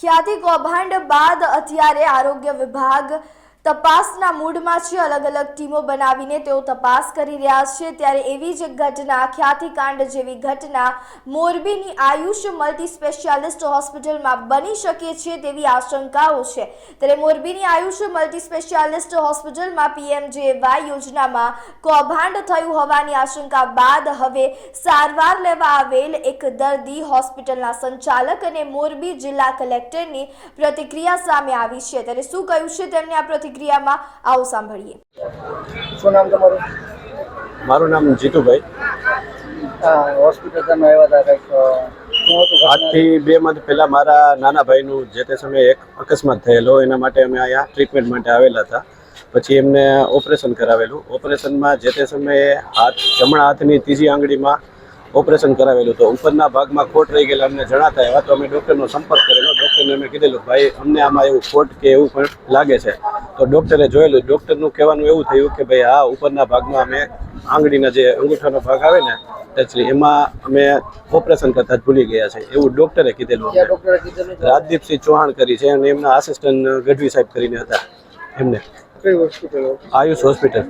ખ્યાતિ કૌભાંડ બાદ અત્યારે આરોગ્ય વિભાગ તપાસના મૂડમાં છે અલગ અલગ ટીમો બનાવીને તેઓ તપાસ કરી રહ્યા છે. ત્યારે એવી જ ઘટના ખ્યાતિકાંડ જેવી ઘટના મોરબીની આયુષ મલ્ટી સ્પેશિયાલિસ્ટ હોસ્પિટલમાં બની શકે છે તેવી આશંકાઓ છે. ત્યારે મોરબીની આયુષ મલ્ટી સ્પેશિયાલિસ્ટ હોસ્પિટલમાં પીએમજેવાય યોજનામાં કૌભાંડ થયું હોવાની આશંકા બાદ હવે સારવાર લેવા આવેલ એક દર્દી હોસ્પિટલના સંચાલક અને મોરબી જિલ્લા કલેક્ટરની પ્રતિક્રિયા સામે આવી છે. ત્યારે શું કહ્યું છે? તેમની આ પ્રતિક્રિયામાં આવો સાંભળીએ. શું નામ તમારું? મારું નામ જીતુભાઈ. હોસ્પિટલ તમે આવ્યા હતા? આજથી બે મંથ પહેલા મારા નાના ભાઈનું જે તે સમયે એક અકસ્માત થયેલો એના માટે અમે અહીંયા ટ્રીટમેન્ટ માટે આવેલા હતા. પછી એમને ઓપરેશન કરાવેલું. ઓપરેશનમાં જે તે સમયે હાથ જમણા હાથની ત્રીજી આંગળીમાં ઓપરેશન કરાવેલું. તો ઉપરના ભાગમાં ખોટ રહી ગયેલા અમને જણાતા એવા તો અમે ડૉક્ટરનો સંપર્ક કરેલો. ડૉક્ટરને અમે કીધેલું ભાઈ અમને આમાં એવું ખોટ કે એવું પણ લાગે છે. તો ડૉક્ટરે જોયેલું ડૉક્ટરનું કહેવાનું એવું થયું કે ભાઈ આ ઉપરના ભાગમાં અમે આંગળીના જે અંગૂઠાનો ભાગ આવે ને ટચલી એમાં અમે ઓપરેશન કરતા ભૂલી ગયા છે. એવું ડૉક્ટરે કીધેલું? રાજદીપસિંહ ચૌહાણ કરી છે અને એમના આસિસ્ટન્ટ ગઢવી સાહેબ કરીને હતા એમને. આયુષ હોસ્પિટલ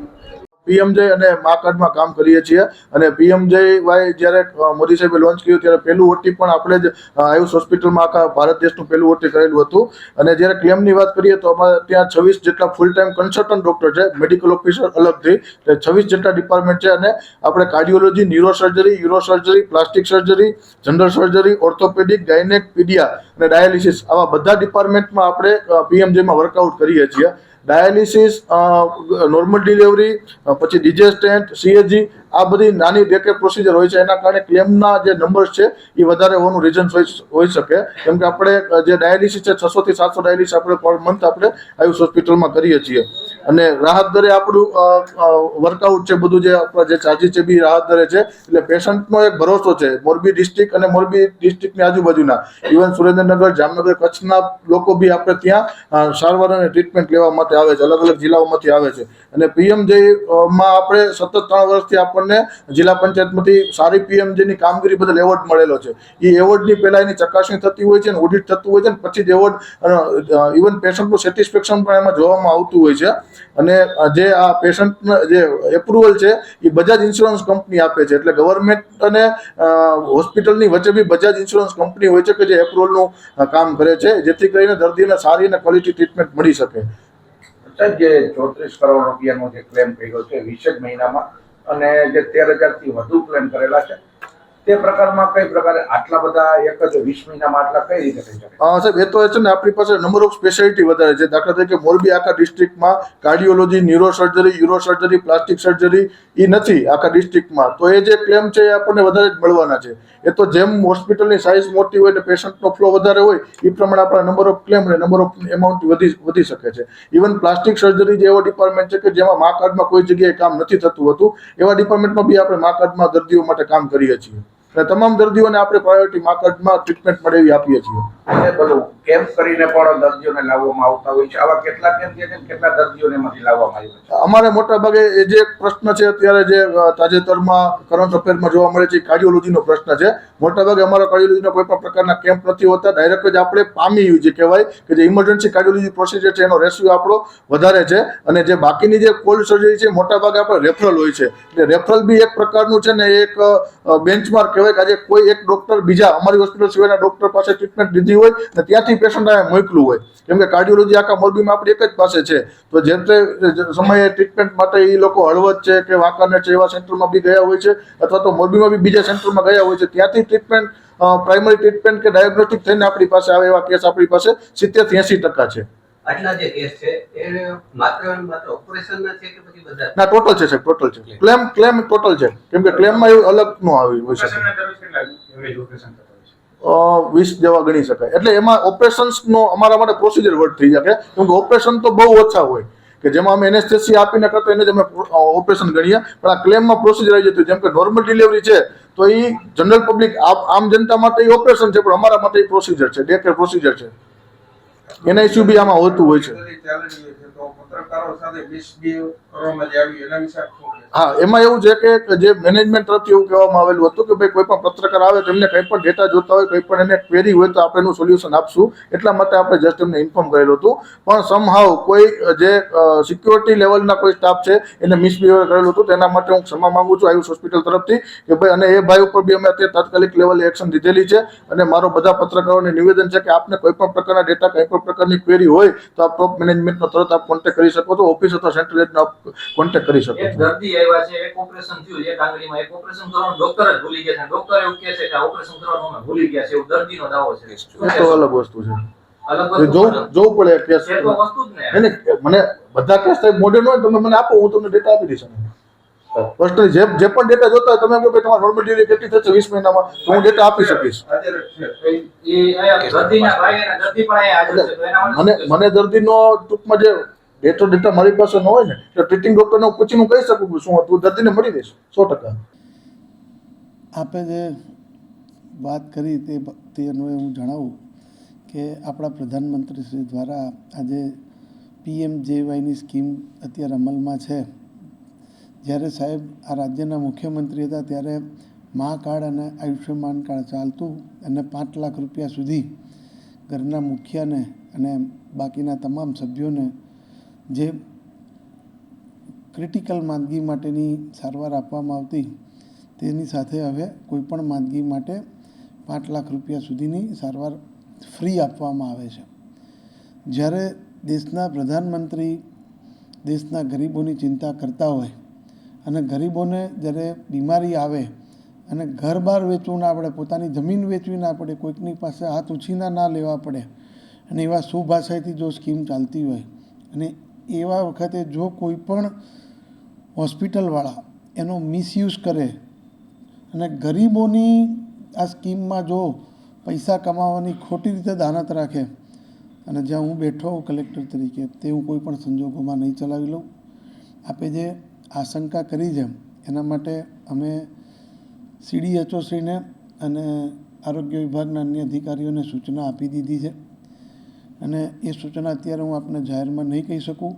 પીએમજે અને મા કાર્ડમાં કામ કરીએ છીએ. અને પીએમજે વાય જ્યારે મોદી સાહેબે લોન્ચ કર્યું ત્યારે પહેલું ઓટી પણ આપણે જ આયુષ હોસ્પિટલમાં આખા ભારત દેશનું પહેલું ઓટી કરેલું હતું. અને જ્યારે ક્લેમની વાત કરીએ તો અમારે ત્યાં છવ્વીસ જેટલા ફૂલ ટાઈમ કન્સલ્ટન્ટ ડૉક્ટર છે મેડિકલ ઓફિસર અલગથી. એટલે છવ્વીસ જેટલા ડિપાર્ટમેન્ટ છે અને આપણે cardiology neuro surgery uro surgery plastic surgery general surgery orthopaedic gynaec paedia અને ડાયાલિસિસ આવા બધા ડિપાર્ટમેન્ટમાં આપણે પીએમજેમાં વર્કઆઉટ કરીએ છીએ. ડાયાલિસિસ નોર્મલ ડિલિવરી પછી ડિજેસ્ટેન્ટ સીએજી આ બધી નાની બેકે પ્રોસિજર હોય છે. એના કારણે ક્લેમના જે નંબર્સ છે, એ વધારે હોવાનું રીઝન હોઈ શકે. કેમ કે આપણે જે ડાયાલિસિસ છે, છસો થી સાતસો ડાયાલિસિસ આપણે પર મંથ આપણે આયુષ હોસ્પિટલમાં કરીએ છીએ. અને રાહત દરે આપણું વર્કઆઉટ છે, બધું જે આપણા જે ચાર્જીસ છે, બી રાહત દરે છે. એટલે પેશન્ટનો એક ભરોસો છે, મોરબી ડિસ્ટ્રિક્ટ અને મોરબી ડિસ્ટ્રિક્ટની આજુબાજુના. ઇવન સુરેન્દ્રનગર, જામનગર, કચ્છના લોકો બી આપણે ત્યાં સારવાર અને ટ્રીટમેન્ટ લેવા માટે આવે છે અલગ અલગ જિલ્લાઓમાંથી આવે છે. અને પીએમજેમાં આપણે સતત ત્રણ વર્ષથી આપણને જિલ્લા પંચાયતમાંથી સારી પીએમજેની કામગીરી બદલ એવોર્ડ મળેલો છે. એ એવોર્ડની પહેલાં એની ચકાસણી થતી હોય છે અને ઓડિટ થતું હોય છે અને પછી જ એવોર્ડ ઇવન પેશન્ટનું સેટિસ્ફેક્શન પણ એમાં જોવામાં આવતું હોય છે. અને જે આ પેશન્ટને, જે એપ્રુવલ છે, એ બજાજ ઇન્સ્યોરન્સ કંપની આપે છે. એટલે ગવર્મેન્ટ અને હોસ્પિટલની વચ્ચે બી બજાજ ઇન્સ્યોરન્સ કંપની હોય છે કે જે એપ્રુવલનું કામ કરે છે, જેથી કરીને દર્દીને સારી અને ક્વોલિટી ટ્રીટમેન્ટ મળી શકે. સાહેબ જે ચોત્રીસ કરોડ રૂપિયાનો જે ક્લેમ કર્યો છે વીસ જ મહિનામાં, અને જે તેર હજારથી વધુ ક્લેમ કરેલા છે તે પ્રકારમાં કઈ પ્રકારે આટલા બધા એક જ વીસ મહિનામાં આટલા કઈ રીતે થઈ શકે? હા સાહેબ, એ તો છે ને આપણી પાસે નંબર ઓફ સ્પેશિયાલિટી વધારે છે. દાખલા તરીકે મોરબી આખા ડિસ્ટ્રિક્ટમાં cardiology neuro surgery uro surgery plastic surgery એ નથી આખા ડિસ્ટ્રિક્ટમાં તો એ જે ક્લેમ છે એ આપણને વધારે જ મળવાના છે. એ તો જેમ હોસ્પિટલની સાઇઝ મોટી હોય ને પેશન્ટનો ફ્લો વધારે હોય એ પ્રમાણે આપણા નંબર ઓફ ક્લેમ અને નંબર ઓફ એમાઉન્ટ વધી વધી શકે છે. ઇવન પ્લાસ્ટિક સર્જરી જે એવો ડિપાર્ટમેન્ટ છે કે જેમાં મા કાર્ડમાં કોઈ જગ્યાએ કામ નથી થતું હતું, એવા ડિપાર્ટમેન્ટમાં બી આપણે મા કાર્ડમાં દર્દીઓ માટે કામ કરીએ છીએ. અને તમામ દર્દીઓને આપણે પ્રાયોરિટી માર્કેટમાં ટ્રીટમેન્ટ મળે એવી આપીએ છીએ. અને બધું કેમ્પ કરીને પણ દર્દીઓને લાવવામાં આવતા હોય છે. આવા કેટલા કેમ્પ છે કેટલા દર્દીઓને એમાંથી લાવવામાં આવ્યા છે. અમારે મોટા ભાગે એ જે પ્રશ્ન છે અત્યારે જે તાજેતરમાં કરંટ અફેરમાં જોવા મળે છે કાર્ડિયોલોજીનો પ્રશ્ન છે. મોટા ભાગે અમારા કાર્ડિયોલોજીનો કોઈ પણ પ્રકારના કેમ્પ નથી હોતા. ડાયરેક્ટ જ આપણે પામી જે કહેવાય કે જે ઇમરજન્સી કાર્ડિયોલોજી પ્રોસિજર છે એનો રેશિયો આપણો વધારે છે. અને જે બાકીની જે કોલ્ડ સર્જરી છે મોટા ભાગે આપણે રેફરલ હોય છે. એટલે રેફરલ બી એક પ્રકારનું છે ને એક બેન્ચમાર્ક કહેવાય કે આજે કોઈ એક ડોક્ટર બીજા અમારી હોસ્પિટલ સિવાયના ડોક્ટર પાસે ટ્રીટમેન્ટ લીધી હોય અને ત્યાંથી પેશન્ટ અહીંયા મોકલું હોય. કેમ કે કાર્ડિયોલોજી આખા મોરબીમાં આપણી એક જ પાસે છે. તો જે તે સમયે ટ્રીટમેન્ટ માટે એ લોકો હળવદ છે કે વાંકાનેર છે એવા સેન્ટરમાં બી ગયા હોય છે અથવા તો મોરબીમાં બી બીજા સેન્ટરમાં ગયા હોય છે, ત્યાંથી ટ્રીટમેન્ટ પ્રાઇમરી ટ્રીટમેન્ટ કે ડાયગ્નોસ્ટિક થઈને આપણી પાસે આવે એવા કેસ આપણી પાસે સિત્તેરથી એસી ટકા છે. આટલા જે કેસ છે એ માત્ર માત્ર ઓપરેશન ના છે કે પછી બધા? ના ટોટલ છે સાહેબ ટોટલ છે. ક્લેમ ક્લેમ ટોટલ છે. કેમ કે ક્લેમમાં એવું અલગ નો આવી હોય છે વીસ જેવા ગણી શકાય. એટલે એમાં ઓપરેશન્સનો અમારા માટે પ્રોસિજર વર્ડ થઈ શકે. કેમ કે ઓપરેશન તો બહુ ઓછા હોય. કે જેમાં અમે એનેસ્થેસી આપીને કરતો એને જ અમે ઓપરેશન ગણીએ. પણ આ ક્લેમમાં પ્રોસિજર આવી જતું. જેમ કે નોર્મલ ડિલિવરી છે તો એ જનરલ પબ્લિક આમ જનતા માટે એ ઓપરેશન છે પણ અમારા માટે એ પ્રોસિજર છે. ડે કેર પ્રોસિજર છે. એનઆઈસીયુ બી આમાં હોતું હોય છે? એના? હા એમાં એવું છે કે જે મેનેજમેન્ટ તરફથી એવું કહેવામાં આવેલું હતું કે ભાઈ કોઈ પણ પત્રકાર આવે તો એમને કંઈ પણ ડેટા જોતા હોય કોઈ પણ એને ક્વેરી હોય તો આપણે એનું સોલ્યુશન આપશું. એટલા માટે આપણે જસ્ટ એમને ઇન્ફોર્મ કરેલું હતું. પણ સમહાવ કોઈ જે સિક્યોરિટી લેવલના કોઈ સ્ટાફ છે એને મિસબિહેવ કરેલું હતું. તેના માટે હું ક્ષમા માંગુ છું આયુષ હોસ્પિટલ તરફથી કે ભાઈ અને એ ભાઈ ઉપર બી અમે અત્યારે તાત્કાલિક લેવલે એક્શન લીધેલી છે. અને મારો બધા પત્રકારોને નિવેદન છે કે આપને કોઈ પણ પ્રકારના ડેટા કંઈ પણ પ્રકારની ક્વેરી હોય તો આપ ટોપ મેનેજમેન્ટનો તરત આપ કોન્ટેક્ટ કરી શકો છો ઓફિસ અથવા સેન્ટ્રલ એડનો આપ કોન્ટેક્ટ કરી શકો એક છો. દર્દી આવ્યા છે એક ઓપરેશન થયું એક આંગળીમાં એક ઓપરેશન કરવાનું ડોક્ટર જ ભૂલી ગયા છે. ડોક્ટર એવું કહે છે કે આ ઓપરેશન કરવાનું અમે ભૂલી ગયા છે એવું દર્દીનો દાવો છે. એ તો અલગ વસ્તુ છે. જોવું જોવું પડે કેસ છે તો વસ્તુ જ ને. નહીં નહીં, મને બધા કેસ મોડેલ હોય તમે મને આપો હું તમને ડેટા આપી દઈશ પર્સનલી જે જે પણ ડેટા જોતા હોય તમે કહો કે તમારી નોર્મલ ડિલિવરી કેટલી થશે વીસ મહિનામાં તો હું ડેટા આપી શકીશ. છે છે મને મને દર્દીનો ટૂંકમાં જે ડેટો ડેટા મારી પાસે ન હોય ને તો ટ્રીટિંગ ડોક્ટરને હું પૂછીને હું કહી શકું કે શું હતું દર્દીને મળી દઈશ સો ટકા. આપે જે વાત કરી તે તે અન્વયે હું જણાવું કે આપણા પ્રધાનમંત્રી શ્રી દ્વારા આજે પીએમ જેવાયની સ્કીમ અત્યારે અમલમાં છે. જ્યારે સાહેબ આ રાજ્યના મુખ્યમંત્રી હતા ત્યારે મા કાર્ડ અને આયુષ્યમાન કાર્ડ ચાલતું અને પાંચ લાખ રૂપિયા સુધી ઘરના મુખિયાને અને બાકીના તમામ સભ્યોને જે ક્રિટિકલ માંદગી માટેની સારવાર આપવામાં આવતી તેની સાથે હવે કોઈપણ માંદગી માટે પાંચ લાખ રૂપિયા સુધીની સારવાર ફ્રી આપવામાં આવે છે. જ્યારે દેશના પ્રધાનમંત્રી દેશના ગરીબોની ચિંતા કરતા હોય અને ગરીબોને જ્યારે બીમારી આવે અને ઘર બહાર વેચવું ના પડે, પોતાની જમીન વેચવી ના પડે, કોઈકની પાસે હાથ ઉછીના ના લેવા પડે અને એવા સુભાષાથી જો સ્કીમ ચાલતી હોય અને એવા વખતે જો કોઈ પણ હોસ્પિટલવાળા એનો મિસયુઝ કરે અને ગરીબોની આ સ્કીમમાં જો પૈસા કમાવાની ખોટી રીતે દાનત રાખે અને જ્યાં હું બેઠો કલેક્ટર તરીકે તે હું કોઈ પણ સંજોગોમાં નહીં ચલાવી લઉં. આપે જે આશંકા કરી છે એના માટે અમે સીડીએચઓશ્રીને અને આરોગ્ય વિભાગના અન્ય અધિકારીઓને સૂચના આપી દીધી છે. અને એ સૂચના અત્યારે હું આપને જાહેરમાં નહીં કહી શકું,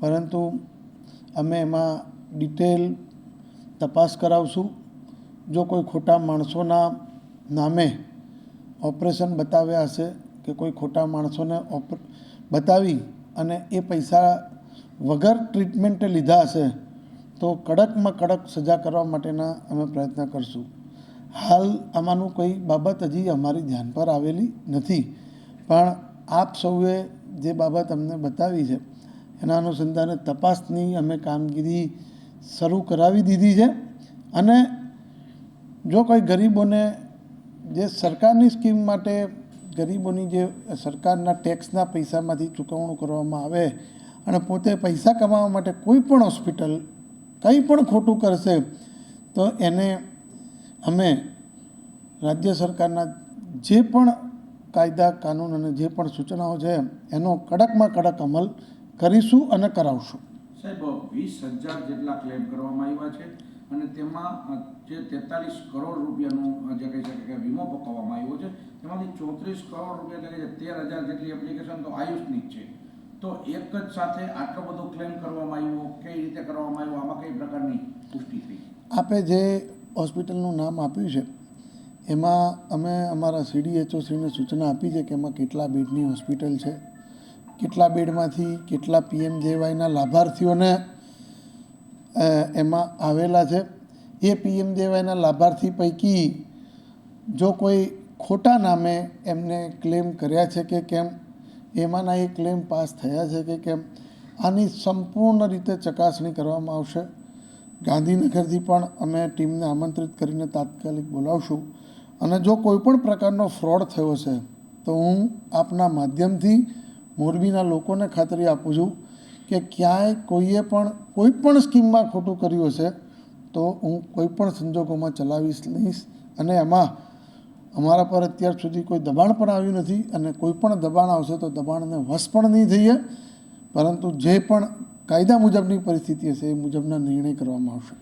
પરંતુ અમે એમાં ડિટેલ તપાસ કરાવશું. જો કોઈ ખોટા માણસોના નામે ઓપરેશન બતાવ્યા હશે કે કોઈ ખોટા માણસોને ઓપ બતાવી અને એ પૈસા વગર ટ્રીટમેન્ટે લીધા હશે તો કડકમાં કડક સજા કરવા માટેના અમે પ્રયત્ન કરશું. હાલ આમાંનું કોઈ બાબત હજી અમારી ધ્યાન પર આવેલી નથી. પણ આપ સૌએ જે બાબત અમને બતાવી છે, એના અનુસંધાને તપાસની અમે કામગીરી શરૂ કરાવી દીધી છે. અને જો કોઈ ગરીબોને જે સરકારની સ્કીમ માટે ગરીબોની જે સરકારના ટેક્સના પૈસામાંથી ચૂકવણું કરવામાં આવે અને પોતે પૈસા કમાવા માટે કોઈ પણ હોસ્પિટલ કંઈ પણ ખોટું કરશે, તો એને અમે રાજ્ય સરકારના જે પણ કાયદા, કાનૂન અને જે પણ સૂચનાઓ છે, એનો કડકમાં કડક અમલ કરીશું અને કરાવશું. સાહેબ વીસ હજાર જેટલા ક્લેમ કરવામાં આવ્યા છે અને તેમાં જે તેતાલીસ કરોડ રૂપિયાનું જે કહી શકાય કે વીમો પકવવામાં આવ્યો છે, તેમાંથી ચોત્રીસ કરોડ રૂપિયા તેર હજાર જેટલી એપ્લિકેશન તો આયુષની છે. તો એક જ સાથે આટલો બધો ક્લેમ કરવામાં આવ્યો, કઈ રીતે કરવામાં આવ્યો, આમાં કઈ પ્રકારની પુષ્ટિ થઈ? આપે જે હોસ્પિટલનું નામ આપ્યું છે, એમાં અમે અમારા સીડીએચઓસીને સૂચના આપી છે કે એમાં કેટલા બેડની હોસ્પિટલ છે, કેટલા બેડમાંથી કેટલા પીએમજેવાયના લાભાર્થીઓને એમાં આવેલા છે. એ પીએમજેવાયના લાભાર્થી પૈકી જો કોઈ ખોટા નામે એમને ક્લેમ કર્યા છે કે કેમ એમાંના એ ક્લેમ પાસ થયા છે કે કેમ? આની સંપૂર્ણ રીતે ચકાસણી કરવામાં આવશે. ગાંધીનગરથી પણ અમે ટીમને આમંત્રિત કરીને તાત્કાલિક બોલાવશું. અને જો કોઈ પણ પ્રકારનો ફ્રોડ થયો છે, તો હું આપના માધ્યમથી મોરબીના લોકોને ખાતરી આપું છું કે ક્યાંય કોઈએ પણ કોઈ પણ સ્કીમમાં ખોટું કર્યું હશે, તો હું કોઈ પણ સંજોગોમાં ચલાવીશ લઈશ અને એમાં અમારા પર અત્યાર સુધી કોઈ દબાણ પણ આવ્યું નથી અને કોઈ પણ દબાણ આવશે તો દબાણને વશ પણ નહીં થઈએ. પરંતુ જે પણ કાયદા મુજબની પરિસ્થિતિ હશે એ મુજબના નિર્ણય કરવામાં આવશે.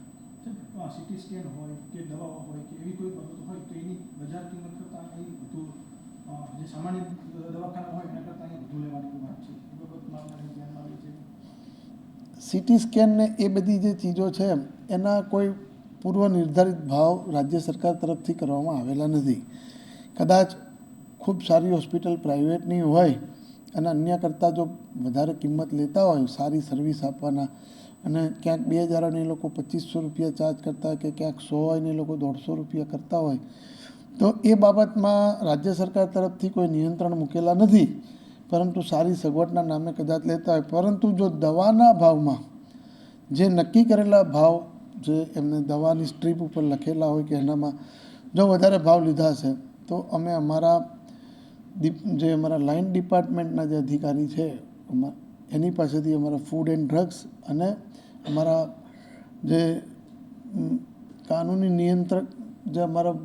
સિટી સ્કેનને એ બધી જે ચીજો છે એના કોઈ પૂર્વ નિર્ધારિત ભાવ રાજ્ય સરકાર તરફથી કરવામાં આવેલા નથી. કદાચ ખૂબ સારી હોસ્પિટલ પ્રાઇવેટની હોય અને અન્ય કરતાં જો વધારે કિંમત લેતા હોય, સારી સર્વિસ આપવાના અને ક્યાંક બે હજારની લોકો પચીસો રૂપિયા ચાર્જ કરતા હોય કે ક્યાંક સો હોય ને એ લોકો દોઢસો રૂપિયા કરતા હોય, તો એ બાબતમાં રાજ્ય સરકાર તરફથી કોઈ નિયંત્રણ મૂકેલા નથી. પરંતુ સારી સગવડના નામે કદાચ લેતા હોય. પરંતુ જો દવાના ભાવમાં જે નક્કી કરેલા ભાવ જે એમને દવાની સ્ટ્રીપ ઉપર લખેલા હોય કે એનામાં જો વધારે ભાવ લીધા છે, તો અમે અમારા જે અમારા લાઇન ડિપાર્ટમેન્ટના જે અધિકારી છે એની પાસેથી અમારા ફૂડ એન્ડ ડ્રગ્સ અને અમારા જે કાનૂની નિયંત્રક જે અમારા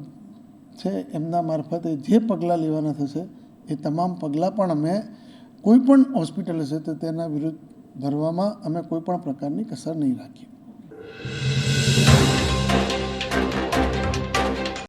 છે, એમના મારફતે જે પગલાં લેવાના થશે, એ તમામ પગલાં પણ અમે કોઈ પણ હોસ્પિટલ હશે તો તેના વિરુદ્ધ ભરવામાં અમે કોઈ પણ પ્રકારની કસર નહીં રાખીએ. Thank you.